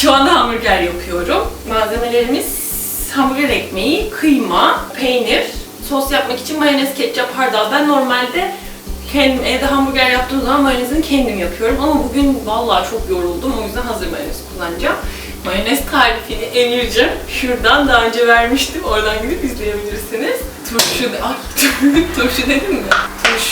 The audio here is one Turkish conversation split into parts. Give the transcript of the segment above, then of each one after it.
Şu anda hamburger yapıyorum. Malzemelerimiz hamburger ekmeği, kıyma, peynir, sos yapmak için mayonez, ketçap, hardal. Ben normalde kendim evde hamburger yaptığım zaman mayonezini kendim yapıyorum. Ama bugün vallahi çok yoruldum. O yüzden hazır mayonez kullanacağım. Mayonez tarifini Emir'cim şuradan daha önce vermiştim. Oradan gidip izleyebilirsiniz. Turşu, ay turşu dedim mi?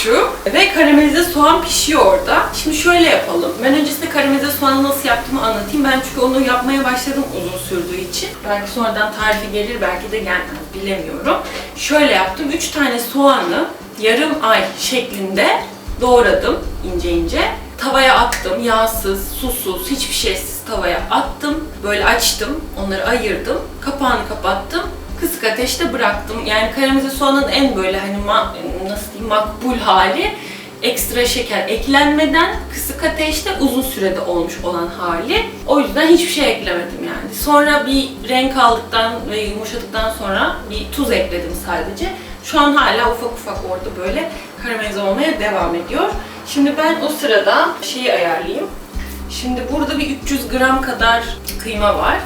Turşu ve karamelize soğan pişiyor orada. Şimdi şöyle yapalım. Ben öncesinde karamelize soğanı nasıl yaptığımı anlatayım. Ben çünkü onu yapmaya başladım uzun sürdüğü için. Belki sonradan tarifi gelir, belki de gelmez bilemiyorum. Şöyle yaptım. 3 tane soğanı yarım ay şeklinde doğradım ince ince. Tavaya attım. Yağsız, susuz, hiçbir şeysiz tavaya attım. Böyle açtım. Onları ayırdım. Kapağını kapattım. Kısık ateşte bıraktım. Yani karamelize soğanın en böyle hani ma- nasıl diyeyim makbul hali ekstra şeker eklenmeden kısık ateşte uzun sürede olmuş olan hali. O yüzden hiçbir şey eklemedim yani. Sonra bir renk aldıktan ve yumuşadıktan sonra bir tuz ekledim sadece. Şu an hala ufak ufak orada böyle karamelize olmaya devam ediyor. Şimdi ben o sırada şeyi ayarlayayım. Şimdi burada bir 300 gram kadar kıyma var.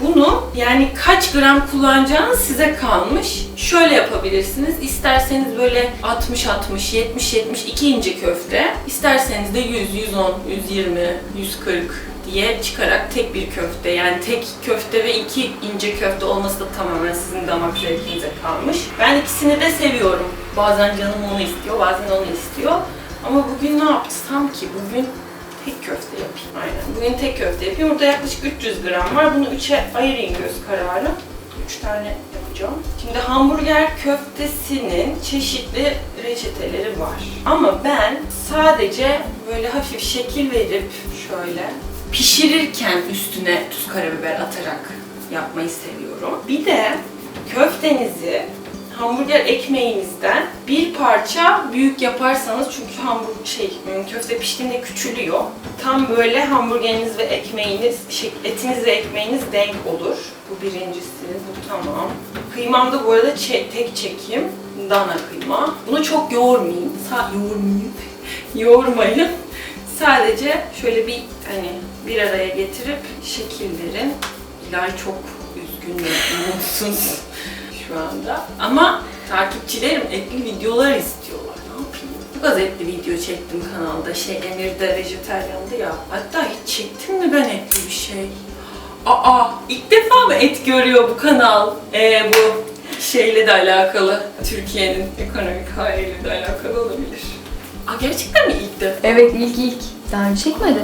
Bunu yani kaç gram kullanacağınız size kalmış. Şöyle yapabilirsiniz. İsterseniz böyle 60 60 70 70 iki ince köfte. İsterseniz de 100 110 120 140 diye çıkarak tek bir köfte yani tek köfte ve iki ince köfte olması da tamamen sizin damak zevkinize kalmış. Ben ikisini de seviyorum. Bazen canım onu istiyor, bazen onu istiyor. Ama bugün ne yapsam ki? Bugün tek köfte yapayım. Aynen. Bugün tek köfte yapayım. Burada yaklaşık 300 gram var. Bunu 3'e ayırayım göz kararı. 3 tane yapacağım. Şimdi hamburger köftesinin çeşitli reçeteleri var. Ama ben sadece böyle hafif şekil verip şöyle pişirirken üstüne tuz karabiber atarak yapmayı seviyorum. Bir de köftenizi hamburger ekmeğinizden parça büyük yaparsanız çünkü hamburger şey köfte piştiğinde küçülüyor. Tam böyle hamburgeriniz ve ekmeğiniz, şey, etiniz ve ekmeğiniz denk olur. Bu birincisi, bu tamam. Kıymam da bu arada çe- tek çekim, dana kıyma. Bunu çok yoğurmayayım, sa yoğurmayayım, yoğurmayın. Sadece şöyle bir hani bir araya getirip şekil verin. İlay çok üzgün ve umutsuz şu anda. Ama takipçilerim etli videolar istiyorlar. Ne yapayım? Çok az etli video çektim kanalda. Şey Emir'de vejeteryandı ya. Hatta hiç çektim mi ben etli bir şey? Aa ilk defa mı et görüyor bu kanal? Ee, bu şeyle de alakalı. Türkiye'nin ekonomik haliyle de alakalı olabilir. Aa gerçekten mi ilk defa? Evet ilk ilk. Daha önce çekmedi.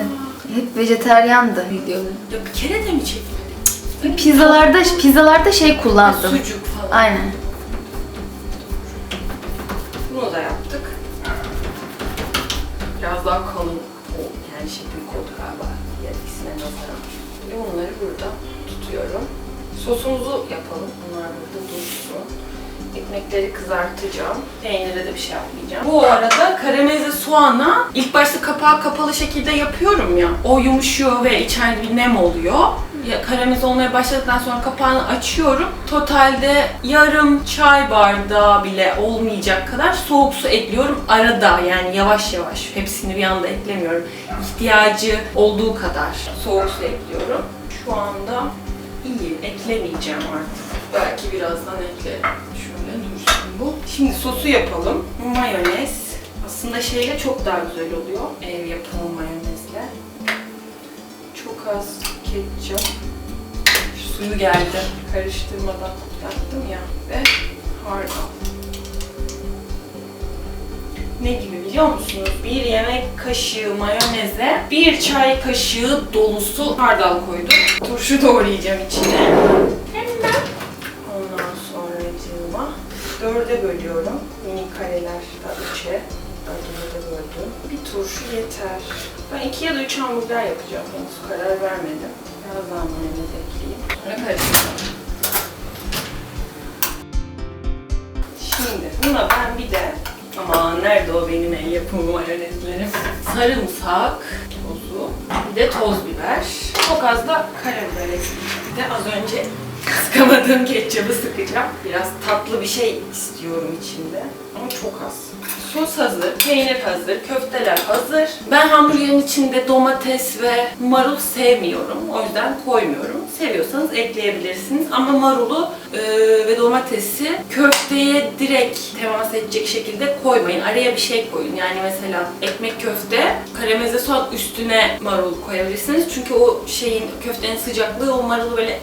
Hep vejeteryandı videoları. Ya bir kere de mi çekmedin? Pizzalarda pizzalarda şey kullandım. Sucuk falan. Aynen. Daha kalın. Yani şekil kodu galiba diğer ikisine nazaran. Şimdi bunları burada tutuyorum. Sosumuzu yapalım. Bunlar burada dursun. Ekmekleri kızartacağım. Peynire de bir şey yapmayacağım. Bu arada karamelize soğana ilk başta kapağı kapalı şekilde yapıyorum ya. O yumuşuyor ve içeride bir nem oluyor. Karamelize olmaya başladıktan sonra kapağını açıyorum. Totalde yarım çay bardağı bile olmayacak kadar soğuk su ekliyorum arada yani yavaş yavaş. Hepsini bir anda eklemiyorum. İhtiyacı olduğu kadar soğuk su ekliyorum. Şu anda iyi. Eklemeyeceğim artık. Belki birazdan eklerim. Şöyle dursun bu. Şimdi sosu yapalım. Mayonez. Aslında şeyle çok daha güzel oluyor. Ev yapımı mayonezle. Çok az ketçap. Suyu geldi. Karıştırmadan yaptım ya. Ve hardal. Ne gibi biliyor musunuz? Bir yemek kaşığı mayoneze bir çay kaşığı dolusu hardal koydum. Turşu doğrayacağım içine. Hemen. Ondan sonra cığıma dörde bölüyorum. Minik kareler da üçe. Dörde böldüm. Bir turşu yeter. Ben iki ya da üç hamburger yapacağım. Henüz karar vermedim. Biraz daha mayonez ekleyeyim. Sonra karıştıracağım. Şimdi buna ben bir de ama nerede o benim el yapımı mayonezlerim? Sarımsak tozu, bir de toz biber. Çok az da karabiber ekleyeceğim. Bir de az önce Sıkamadığım ketçabı sıkacağım. Biraz tatlı bir şey istiyorum içinde. Ama çok az. Sos hazır, peynir hazır, köfteler hazır. Ben hamburgerin içinde domates ve marul sevmiyorum. O yüzden koymuyorum. Seviyorsanız ekleyebilirsiniz. Ama marulu e, ve domatesi köfteye direkt temas edecek şekilde koymayın. Araya bir şey koyun. Yani mesela ekmek köfte, karamelize soğan üstüne marul koyabilirsiniz. Çünkü o şeyin köftenin sıcaklığı o marulu böyle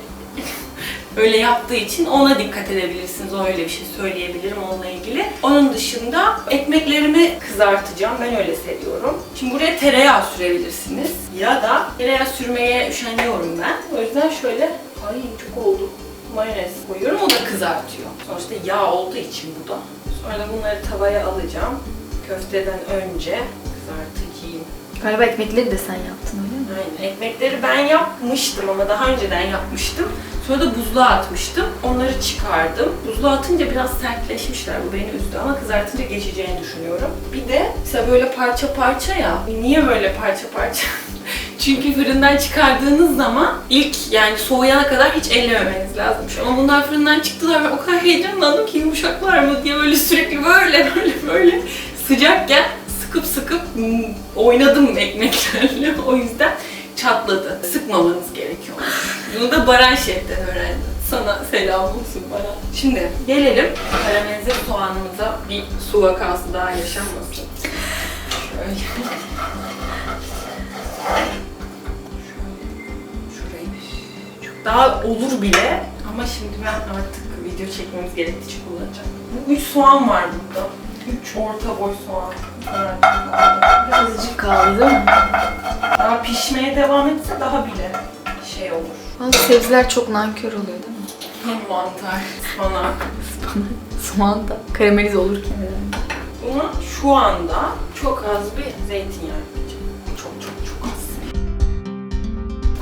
öyle yaptığı için ona dikkat edebilirsiniz. O öyle bir şey söyleyebilirim onunla ilgili. Onun dışında ekmeklerimi kızartacağım. Ben öyle seviyorum. Şimdi buraya tereyağı sürebilirsiniz. Ya da tereyağı sürmeye üşeniyorum ben. O yüzden şöyle ay çok oldu. Mayonez koyuyorum. O da kızartıyor. Sonuçta yağ olduğu için bu da. Sonra bunları tavaya alacağım. Köfteden önce kızartacağım. Galiba ekmekleri de sen yaptın öyle mi? Aynen. Ekmekleri ben yapmıştım ama daha önceden yapmıştım. Sonra da buzluğa atmıştım. Onları çıkardım. Buzluğa atınca biraz sertleşmişler. Bu beni üzdü ama kızartınca geçeceğini düşünüyorum. Bir de mesela böyle parça parça ya. Niye böyle parça parça? Çünkü fırından çıkardığınız zaman ilk yani soğuyana kadar hiç ellememeniz lazımmış. Ama bunlar fırından çıktılar ve o kadar heyecanlandım ki yumuşaklar mı diye böyle sürekli böyle böyle böyle sıcakken sıkıp sıkıp oynadım ekmeklerle. O yüzden çatladı. Sıkmamanız gerekiyormuş. Bunu da Baran Şef'ten öğrendim. Sana selam olsun Baran. Şimdi gelelim karamelize soğanımıza bir su vakası daha yaşanmasın. Şöyle. Daha olur bile. Ama şimdi ben artık video çekmemiz gerektiği için kullanacağım. Bu üç soğan var burada. Üç orta boy soğan. Evet. Azıcık kaldı? Daha pişmeye devam etse daha bile şey olur. Bazı sebzeler çok nankör oluyor değil mi? Hem mantar, ıspanak. Soğan da karamelize olurken herhalde. Buna şu anda çok az bir zeytinyağı yapacağım. Çok çok çok az.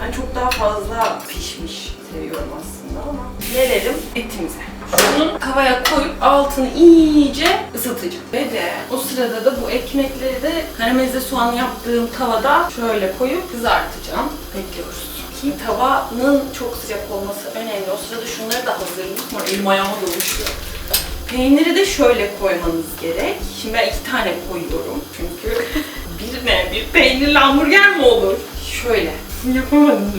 Ben çok daha fazla pişmiş seviyorum aslında ama gelelim etimize. Şunu tavaya koyup altını iyice ısıtacağım. Ve de o sırada da bu ekmekleri de karamelize soğan yaptığım tavada şöyle koyup kızartacağım. Bekliyoruz. Ki tavanın çok sıcak olması önemli. O sırada şunları da hazırlayayım. Sonra elim ayağıma doluşuyor. Peyniri de şöyle koymanız gerek. Şimdi ben iki tane koyuyorum çünkü bir ne? Bir peynirli hamburger mi olur? Şöyle. Yapamadım mı?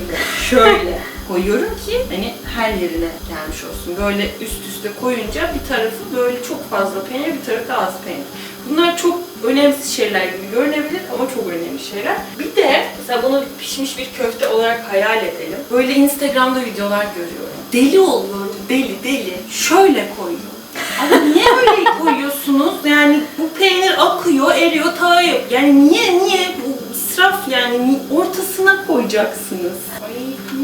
Şöyle koyuyorum ki hani her yerine gelmiş olsun. Böyle üst üste koyunca bir tarafı böyle çok fazla peynir, bir tarafı az peynir. Bunlar çok önemsiz şeyler gibi görünebilir ama çok önemli şeyler. Bir de mesela bunu pişmiş bir köfte olarak hayal edelim. Böyle Instagram'da videolar görüyorum. Deli oluyorum, deli deli. Şöyle koyuyorum. Ama niye öyle koyuyorsunuz? Yani bu peynir akıyor, eriyor, tavaya. Yani niye, niye? Bu israf yani. Ni- Ortasına koyacaksınız.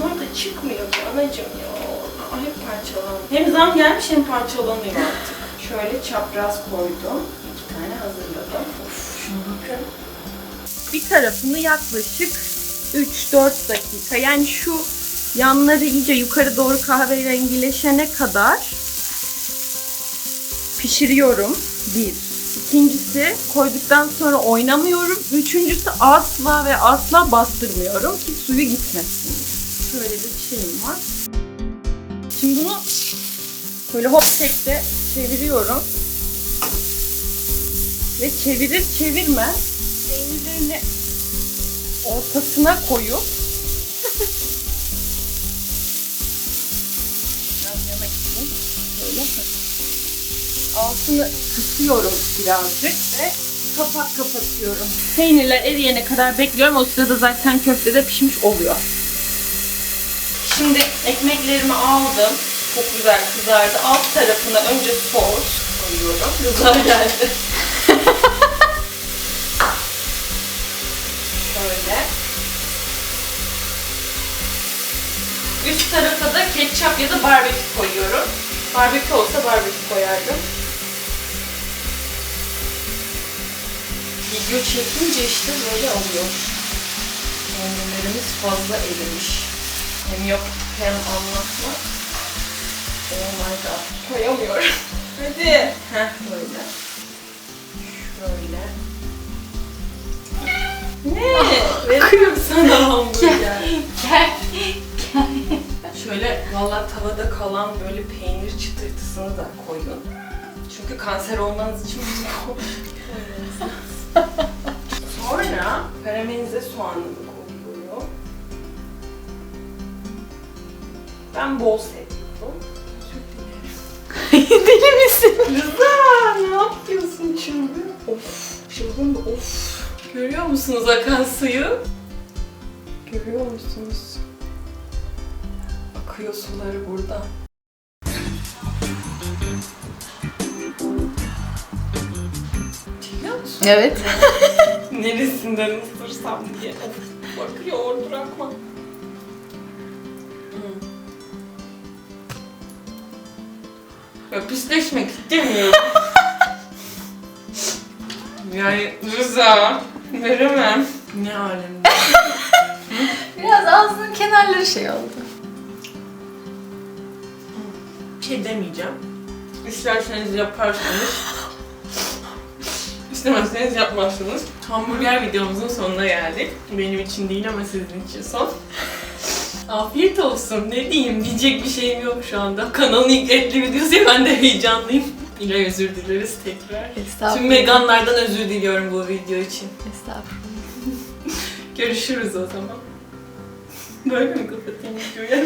Bunlar da çıkmıyor ki anacığım ya. Hep parçalanıyor. Hem zam gelmiş hem parçalanıyor artık. Şöyle çapraz koydum. İki tane hazırladım. Of şuna bakın. Bir tarafını yaklaşık 3-4 dakika. Yani şu yanları iyice yukarı doğru kahverengileşene kadar pişiriyorum. Bir. İkincisi koyduktan sonra oynamıyorum. Üçüncüsü asla ve asla bastırmıyorum ki suyu gitmesin. Şöyle bir şeyim var. Şimdi bunu böyle hop tekte çeviriyorum. Ve çevirir çevirmez peynirlerini ortasına koyup biraz yana gitsin. Böyle. Altını kısıyorum birazcık ve kapak kapatıyorum. Peynirler eriyene kadar bekliyorum. O sırada zaten köfte de pişmiş oluyor. Şimdi ekmeklerimi aldım. Çok güzel kızardı. Alt tarafına önce sos koyuyorum. Güzel geldi. Şöyle. Üst tarafa da ketçap ya da barbekü koyuyorum. Barbekü olsa barbekü koyardım. Video çekince işte böyle oluyor. Peynirlerimiz fazla erimiş. Hem yok hem anlatmak. Oh my god. Koyamıyorum. Hadi. Heh böyle. Şöyle. Ne? Veriyorum sana hamburger. Gel. Şöyle Vallahi tavada kalan böyle peynir çıtırtısını da koyun. Çünkü kanser olmanız için bunu koymanız lazım. Sonra karamelize soğanını Ben bol dilerim. Deli misin? Rıza ne yapıyorsun çılgın? Of çılgın da of. Görüyor musunuz akan suyu? Görüyor musunuz? Akıyor suları burada. Biliyor musun? Evet. Neresinden ısırsam diye. Bakıyor bırakma. Hmm. Ya pisleşmek istemiyorum. yani Rıza, veremem. Ne alemde. Biraz ağzının kenarları şey oldu. Bir şey demeyeceğim. İsterseniz yaparsınız. İstemezseniz yapmazsınız. Hamburger videomuzun sonuna geldik. Benim için değil ama sizin için son. Afiyet olsun. Ne diyeyim? Diyecek bir şeyim yok şu anda. Kanalın ilk etli videosu ya ben de heyecanlıyım. Yine özür dileriz tekrar. Estağfurullah. Tüm veganlardan özür diliyorum bu video için. Estağfurullah. Görüşürüz o zaman. Böyle mi kapatayım videoyu?